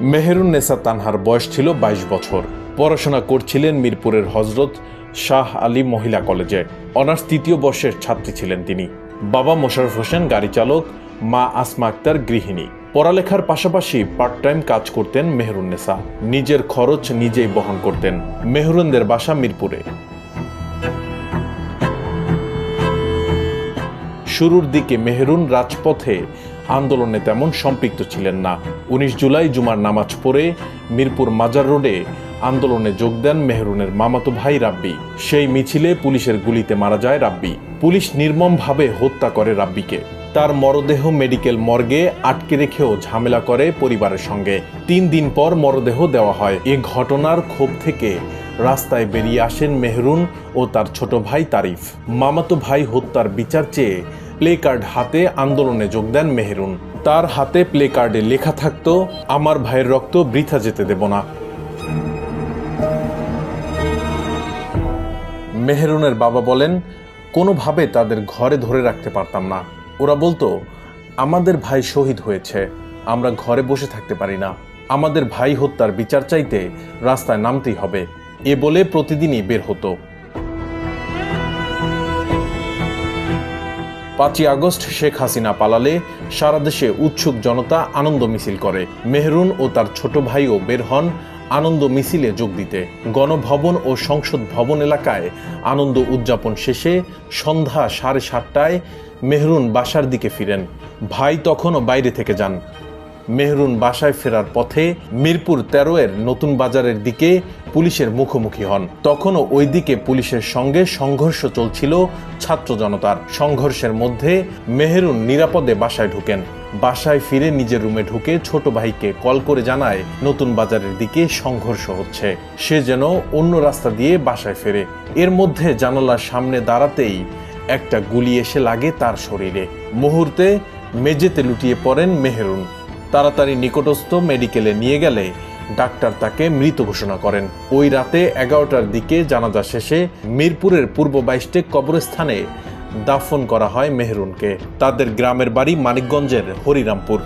মেহেরুন্নেসা তানহার বয়স ছিল ২২ বছর। পড়াশোনা করছিলেন মিরপুরের হজরত শাহ আলী মহিলা কলেজে। অনার্স তৃতীয় বর্ষের ছাত্রী ছিলেন তিনি। বাবা মোশারফ হোসেন গাড়ি চালক, মা আসমা আক্তার গৃহিণী। পড়ালেখার পাশাপাশি পার্ট টাইম কাজ করতেন মেহরুন্নেসা নিজের খরচ নিজেই বহন করতেন। মেহরুনদের বাসা মিরপুরে। শুরুর দিকে মেহরুন রাজপথে আন্দোলনে তেমন সম্পৃক্ত ছিলেন না। উনিশ জুলাই জুমার নামাজ পড়ে মিরপুর মাজার রোডে আন্দোলনে যোগ দেন মেহরুনের মামাতো ভাই রাব্বি। সেই মিছিলে পুলিশের গুলিতে মারা যায় রাব্বি। পুলিশ নির্মমভাবে হত্যা করে রাব্বিকে। তার মরদেহ মেডিকেল মর্গে আটকে রেখেও ঝামেলা করে পরিবারের সঙ্গে। তিন দিন পর মরদেহ দেওয়া হয়। এ ঘটনার ক্ষোভ থেকে রাস্তায় বেরিয়ে আসেন মেহরুন ও তার ছোট ভাই তারিফ। মামাতো ভাই হত্যার বিচার চেয়ে প্লে কার্ড হাতে আন্দোলনে যোগ দেন মেহরুন। তার হাতে প্লে কার্ডে লেখা থাকতো, আমার ভাইয়ের রক্ত বৃথা যেতে দেব না। মেহরুনের বাবা বলেন, কোনোভাবে তাদের ঘরে ধরে রাখতে পারতাম না। ওরা বলতো, আমাদের ভাই শহীদ হয়েছে, আমরা ঘরে বসে থাকতে পারি না। আমাদের ভাই হত্যার বিচার চাইতে রাস্তায় নামতেই হবে। এ বলে প্রতিদিনই বের হতো। পাঁচই আগস্ট শেখ হাসিনা পালালে সারা দেশে উৎসুক জনতা আনন্দ মিছিল করে। মেহরুন ও তার ছোট ভাইও বের হন আনন্দ মিছিলে যোগ দিতে। গণভবন ও সংসদ ভবন এলাকায় আনন্দ উদযাপন শেষে সন্ধ্যা সাড়ে সাতটায় মেহরুন বাসার দিকে ফিরেন। ভাই তখনও বাইরে থেকে যান। মেহরুন বাসায় ফেরার পথে মিরপুর তেরো এর নতুন বাজারের দিকে পুলিশের মুখোমুখি হন। তখনও ওই দিকে পুলিশের সঙ্গে সংঘর্ষ চলছিল ছাত্র জনতার। সংঘর্ষের মধ্যে মেহরুন নিরাপদে বাসায় ঢুকেন। বাসায় ফিরে নিজের রুমে ঢুকে ছোট ভাইকে কল করে জানায়, নতুন বাজারের দিকে সংঘর্ষ হচ্ছে। সে যেন অন্য রাস্তা দিয়ে বাসায় ফেরে। এর মধ্যে জানালার সামনে দাঁড়াতেই একটা গুলি এসে লাগে তার শরীরে। মুহূর্তে মেঝেতে লুটিয়ে পড়েন মেহরুন। তাড়াতাড়ি নিকটস্থ মেডিকেলে নিয়ে গেলে ডাক্তার তাকে মৃত ঘোষণা করেন। ওই রাতে এগারোটার দিকে জানাজা শেষে মিরপুরের পূর্ব বাইশটে কবরস্থানে দাফন করা হয় মেহরুনকে। তাদের গ্রামের বাড়ি মানিকগঞ্জের হরিরামপুর।